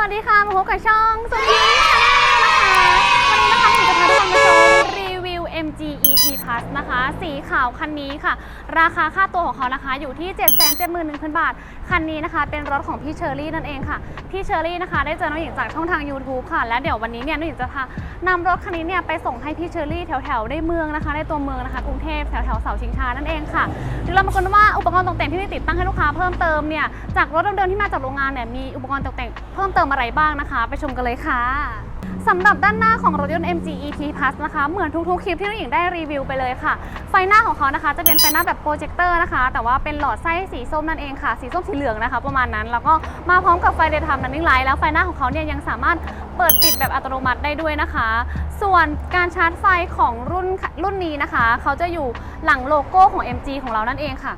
วัสดีค่ะ มาพบกับช่องสุนีนะคะวันนี้นะคะหนูจะพาทุกคนมาชมรีวิว MG EP Plus นะคะ สีขาวคันนี้ค่ะ ราคาค่าตัวของเขานะคะอยู่ที่ 771,000 บาท คันนี้นะคะเป็นรถของพี่เชอรี่นั่นเองค่ะ พี่เชอรี่นะคะได้เจอน้องหญิงจากช่องทาง YouTube ค่ะ และเดี๋ยววันนี้เนี่ยน้องหญิงจะพานำรถคันนี้เนี่ยไปส่งให้พี่เชอรี่แถวๆในเมืองนะคะ ในตัวเมืองนะคะกรุงเทพแถวๆเสาชิงช้านั่นเองค่ะเดี๋ยวเรามากันว่าอุปกรณ์ตกแต่งที่ติดตั้งให้ลูกค้าเพิ่มเติมเนี่ยจากรถเดิมๆที่มาจากโรงงานเนี่ยมีอุปกรณ์ตกแต่งเพิ่มเติมอะไรบ้างนะคะ ไปชมกันเลยค่ะ สำหรับด้านหน้าของรถยนต์ MG EP Plus นะคะ เหมือนทุกๆ คลิปที่น้องหญิงได้รีวิวไปเลยค่ะ ไฟหน้าของเขานะคะ จะเป็นไฟหน้าแบบโปรเจคเตอร์นะคะ แต่ว่าเป็นหลอดไส้สีส้มนั่นเองค่ะ สีส้มสีเหลืองนะคะ ประมาณนั้น แล้วก็มาพร้อมกับไฟเดย์ไทม์นันนิ่งไลท์แล้วไฟหน้าของเขาเนี่ยยังสามารถเปิดปิดแบบอัตโนมัติได้ด้วยนะคะ ส่วนการชาร์จไฟของรุ่นรุ่นนี้นะคะ เขาจะอยู่หลังโลโก้ของ MG ของเรานั่นเองค่ะ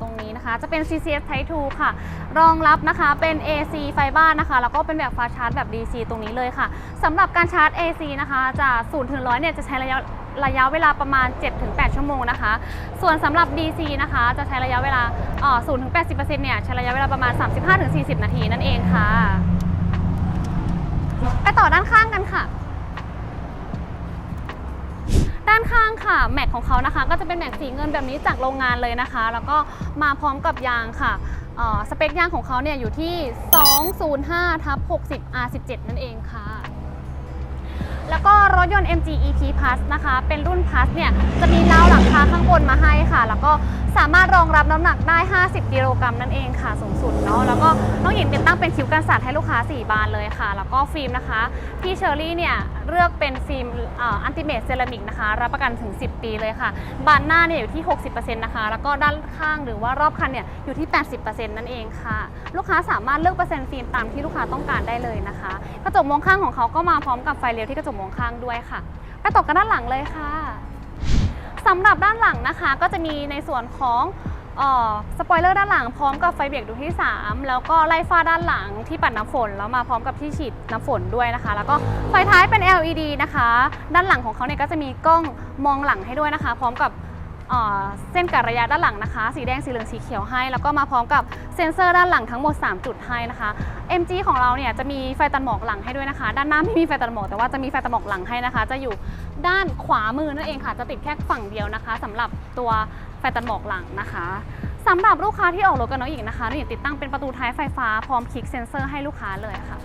ตรงนี้นะคะ จะเป็น CCS Type 2 ค่ะ รองรับนะคะเป็น AC ไฟบ้านนะคะ แล้วก็เป็นแบบฟาชาร์จแบบ DC ตรงนี้เลยค่ะสำหรับการชาร์จ AC นะคะจาก0ถึง100เนี่ยจะใช้ระยะระยะเวลาประมาณ 7-8 ชั่วโมงนะคะ ส่วนสำหรับ DC นะคะ จะใช้ระยะเวลา0ถึง80%เนี่ยใช้ระยะเวลาประมาณ 35-40 นาทีนั่นเองค่ะ ไปต่อด้านข้างกันค่ะ ด้านข้างค่ะ แม็กของเขานะคะ ก็จะเป็นแม็กสีเงินแบบนี้จากโรงงานเลยนะคะ แล้วก็มาพร้อมกับยางค่ะสเปคยางของเขาเนี่ยอยู่ที่ 205ทับ60 R17 นั่นเองค่ะ แล้วก็รถยนต์ MG EP Plus นะคะ เป็นรุ่น Plus เนี่ยจะมีราหลังคาข้างบนมาให้ค่ะ แล้วก็สามารถรองรับน้ำหนักได้ 50 กิโลกรัมนั่นเองค่ะ สูงสุดเนาะแล้วก็น้องหญิงติดตั้งเป็นคิ้วกันสาดให้ลูกค้า 4 บานเลยค่ะ แล้วก็ฟิล์มนะคะ พี่เชอรี่เนี่ยเลือกเป็นฟิล์มอันติเมตเซรามิกนะคะ รับประกันถึง 10 ปีเลยค่ะ บานหน้าเนี่ยอยู่ที่ 60%นะคะ แล้วก็ด้านข้างหรือว่ารอบคันเนี่ยอยู่ที่ 80%นั่นเองค่ะ ลูกค้าสามารถเลือกเปอร์เซ็นต์ฟิล์มตามที่ลูกค้าต้องการได้เลยนะคะ กระจกมองข้างของเขาก็มาพร้อมกับไฟเลี้ยวที่กระจกมองข้างด้วยค่ะไปต่อกันด้านหลังเลยค่ะสำหรับด้านหลังนะคะก็จะมีในส่วนของออสปอยเลอร์ด้านหลังพร้อมกับไฟเบรกดวงที่ 3 แล้วก็ไล่ฟ้าด้านหลังที่ปัดน้ำฝน แล้วมาพร้อมกับที่ฉีดน้ำฝนด้วยนะคะ แล้วก็ไฟท้ายเป็น LED นะคะ ด้านหลังของเขาเนี่ยก็จะมีกล้องมองหลังให้ด้วยนะคะ พร้อมกับ เส้นกัดระยะด้านหลังนะคะ สีแดงสีเหลืองสีเขียวให้ แล้วก็มาพร้อมกับเซ็นเซอร์ด้านหลังทั้งหมด 3 จุดให้นะคะ MG ของเราเนี่ยจะมีไฟตัดหมอกหลังให้ด้วยนะคะ ด้านหน้าไม่มีไฟตัดหมอกแต่ว่าจะมีไฟตัดหมอกหลังให้นะคะ จะอยู่ด้านขวามือนั่นเองค่ะ จะติดแค่ฝั่งเดียวนะคะสำหรับตัวไฟตัดหมอกหลังนะคะสำหรับลูกค้าที่ออกรถกับน้องหญิงนะคะน้องหญิงติดตั้งเป็นประตูท้ายไฟฟ้าพร้อมคลิกเซ็นเซอร์ให้ลูกค้าเลยค่ะ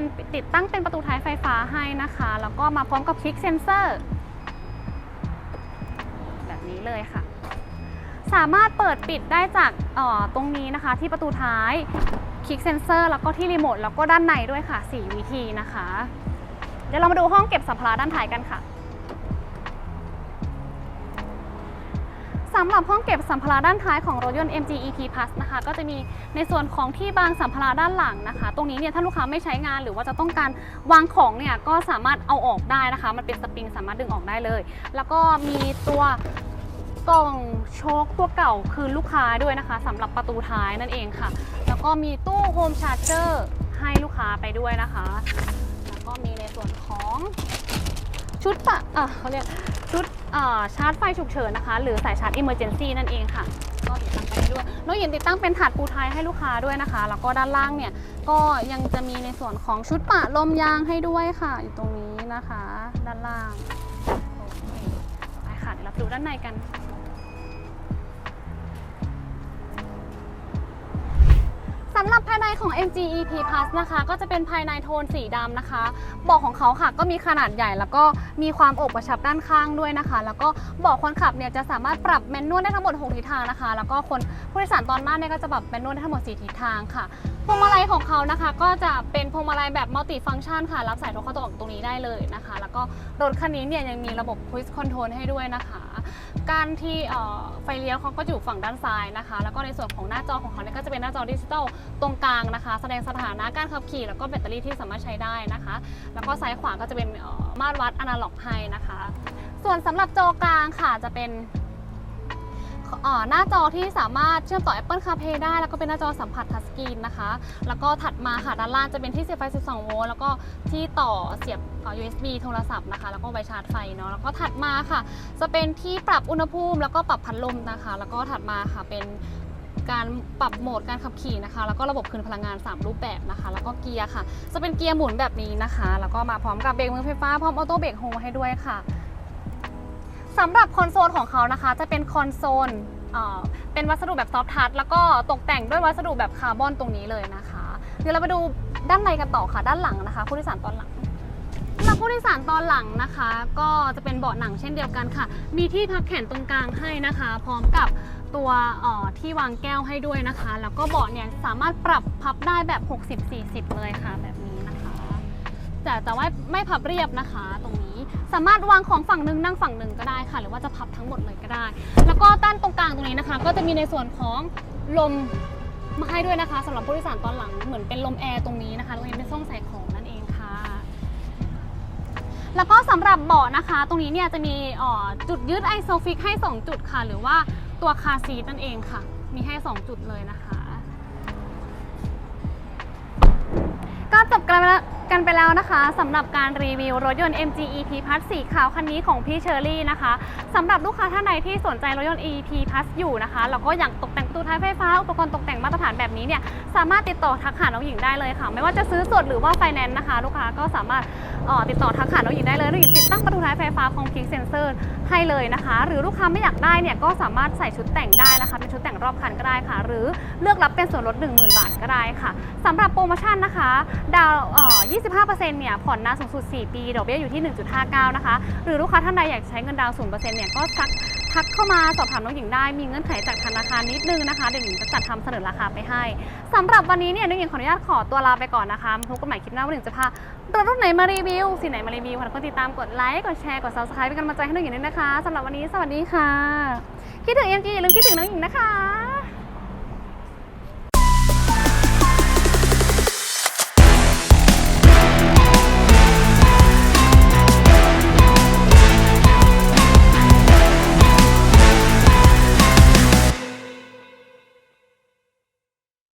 เป็นติดตั้งเป็นประตูท้ายไฟฟ้าให้นะคะ แล้วก็มาพร้อมกับคลิกเซนเซอร์ แบบนี้เลยค่ะ สามารถเปิดปิดได้จากออตรงนี้นะคะ ที่ประตูท้ายคลิกเซนเซอร์แล้วก็ที่รีโมทแล้วก็ด้านในด้วยค่ะ 4 วิธีนะคะ เดี๋ยวเรามาดูห้องเก็บสัมภาระด้านท้ายกันค่ะ สำหรับห้องเก็บสัมภาระด้านท้ายของรถยนต์ MG EP Plus นะคะ ก็จะมีในส่วนของที่บางสัมภาระด้านหลังนะคะ ตรงนี้เนี่ยถ้าลูกค้าไม่ใช้งานหรือว่าจะต้องการวางของเนี่ยก็สามารถเอาออกได้นะคะ มันเป็นสปริงสามารถดึงออกได้เลย แล้วก็มีตัวกล่องโชคตัวเก่าคืนลูกค้าด้วยนะคะสำหรับประตูท้ายนั่นเองค่ะ แล้วก็มีตู้โฮมชาร์เจอร์ให้ลูกค้าไปด้วยนะคะ แล้วก็มีในส่วนของชุดปะเอ่อเขาเรียก ชุดชาร์จไฟฉุกเฉินนะคะ หรือสายชาร์จ Emergency นั่นเองค่ะก็ติดตั้งไปด้วยน้องหญิงติดตั้งเป็นถาดปูไทยให้ลูกค้าด้วยนะคะ แล้วก็ด้านล่างเนี่ยก็ยังจะมีในส่วนของชุดปะลมยางให้ด้วยค่ะ อยู่ตรงนี้นะคะ ด้านล่างโอเคไปค่ะเดี๋ยวเราดูด้านในกันำหรับภายในของ MG EP Plus นะคะ ก็จะเป็นภายในโทนสีดำนะคะเบาะของเขาค่ะก็มีขนาดใหญ่แล้วก็มีความโอบกระชับด้านข้างด้วยนะคะ แล้วก็เบาะคนขับเนี่ยจะสามารถปรับแมนนวลได้ทั้งหมด 6 ทิศทางนะคะ แล้วก็คนผู้โดยสารตอนหน้าเนี่ยก็จะปรับแมนนวลได้ทั้งหมด 4 ทิศทางค่ะพวงมาลัยของเขานะคะ ก็จะเป็นพวงมาลัยแบบมัลติฟัง c t ชันค่ะ รับสายโทรเข้าตัวออกตรงนี้ได้เลยนะคะ แล้วก็รถคันนี้เนี่ยยังมีระบบ Cruise Control ให้ด้วยนะคะ การที่ไฟเลี้ยวเขาก็อยู่ฝั่งด้านซ้ายนะคะ แล้วก็ในส่วนของหน้าจอของเขาเนี่ยก็จะเป็นหน้าจอดิจิตอลตรงกลางนะคะ แสดงสถานะการขับขี่ แล้วก็แบตเตอรี่ที่สามารถใช้ได้นะคะ แล้วก็ซ้ายขวาก็จะเป็นมาตรวัดอนาล็อกให้นะคะ ส่วนสำหรับจอกลางค่ะจะเป็น หน้าจอที่สามารถเชื่อมต่อ Apple CarPlay ได้ แล้วก็เป็นหน้าจอสัมผัสทัชสกรีนนะคะ แล้วก็ถัดมาค่ะด้านล่างจะเป็นที่เสียบไฟ 12 โวลต์แล้วก็ที่ต่อเสียบ USB โทรศัพท์นะคะ แล้วก็ไว้ชาร์จไฟเนาะแล้วก็ถัดมาค่ะ จะเป็นที่ปรับอุณหภูมิ แล้วก็ปรับพัดลมนะคะ แล้วก็ถัดมาค่ะเป็นการปรับโหมดการขับขี่นะคะ แล้วก็ระบบคืนพลังงาน 3 รูปแบบนะคะ แล้วก็เกียร์ค่ะ จะเป็นเกียร์หมุนแบบนี้นะคะ แล้วก็มาพร้อมกับเบรกมือไฟฟ้าพร้อมออโต้เบรกโฮให้ด้วยค่ะ สำหรับคอนโซลของเขานะคะจะเป็นคอนโซลเป็นวัสดุแบบซอฟทัชแล้วก็ตกแต่งด้วยวัสดุแบบคาร์บอนตรงนี้เลยนะคะ เดี๋ยวเราไปดูด้านในกันต่อค่ะด้านหลังนะคะผู้โดยสารตอนหลังสำหรับผู้โดยสารตอนหลังนะคะ ก็จะเป็นเบาะหนังเช่นเดียวกันค่ะ มีที่พักแขนตรงกลางให้นะคะ พร้อมกับตัวที่วางแก้วให้ด้วยนะคะ แล้วก็เบาะเนี่ยสามารถปรับพับได้แบบ 60-40 เลยค่ะแบบนี้นะคะแต่แต่ว่าไม่พับเรียบนะคะตรงนี้ สามารถวางของฝั่งหนึ่งนั่งฝั่งหนึ่งก็ได้ค่ะ หรือว่าจะพับทั้งหมดเลยก็ได้ แล้วก็ด้านตรงกลางตรงนี้นะคะ ก็จะมีในส่วนของลมมาให้ด้วยนะคะสำหรับผู้โดยสารตอนหลังเหมือนเป็นลมแอร์ตรงนี้นะคะตรงนี้เป็นช่องใส่ของนั่นเองค่ะ แล้วก็สำหรับเบาะนะคะ ตรงนี้เนี่ยจะมีจุดยืดไอโซฟิกให้ 2 จุดค่ะ หรือว่าตัวคาซีนั่นเองค่ะ มีให้ 2 จุดเลยนะคะ ก็จบกันแล้ว กันไปแล้วนะคะสำหรับการรีวิวรถยนต์ MG EP Plus สีขาวคันนี้ของพี่เชอรี่นะคะสำหรับลูกค้าท่านใดที่สนใจรถยนต์ EP Plus อยู่นะคะแล้วก็อยากตกแต่งประตูท้ายไฟฟ้าอุปกรณ์ตกแต่งมาตรฐานแบบนี้เนี่ยสามารถติดต่อทักหาน้องหญิงได้เลยค่ะ ไม่ว่าจะซื้อสดหรือว่าไฟแนนซ์นะคะ ลูกค้าก็สามารถออติดต่อทักหาน้องหญิงได้เลยหญิงติดตั้งประตูท้ายไฟฟ้าคอมพิวเซนเซอร์ให้เลยนะคะ หรือลูกค้าไม่อยากได้เนี่ยก็สามารถใส่ชุดแต่งได้นะคะ เป็นชุดแต่งรอบคันก็ได้ค่ะ หรือเลือกรับเป็นส่วนลด 10,000 บาทก็ได้ค่ะสำหรับโปรโมชั่นนะคะ ดาวอ่อ25%เนี่ยผ่อนนานสูงสุด 4 ปีดอกเบี้ยอยู่ที่ 1.59 นะคะ หรือลูกค้าท่านใดอยากใช้เงินดาวน์0%เนี่ยก็ซักทักเข้ามาสอบถามน้องหญิงได้ มีเงื่อนไขจากธนาคารนิดนึงนะคะ เดี๋ยวหญิงจะจัดทำเสนอราคาไปให้สำหรับวันนี้เนี่ยน้องหญิงขออนุญาตขอตัวลาไปก่อนนะคะพบกันใหม่คลิปหน้าวันหนึ่งจะพารถรุ่นไหนมารีวิวสีไหนมารีวิวค่ะก็ติดตามกดไลค์กดแชร์กด subscribe เป็นกำลังใจให้น้องหญิงด้วยนะคะสำหรับวันนี้สวัสดีค่ะคิดถึงเอ็มจีอย่าลืมคิดถึงน้องหญิงนะคะ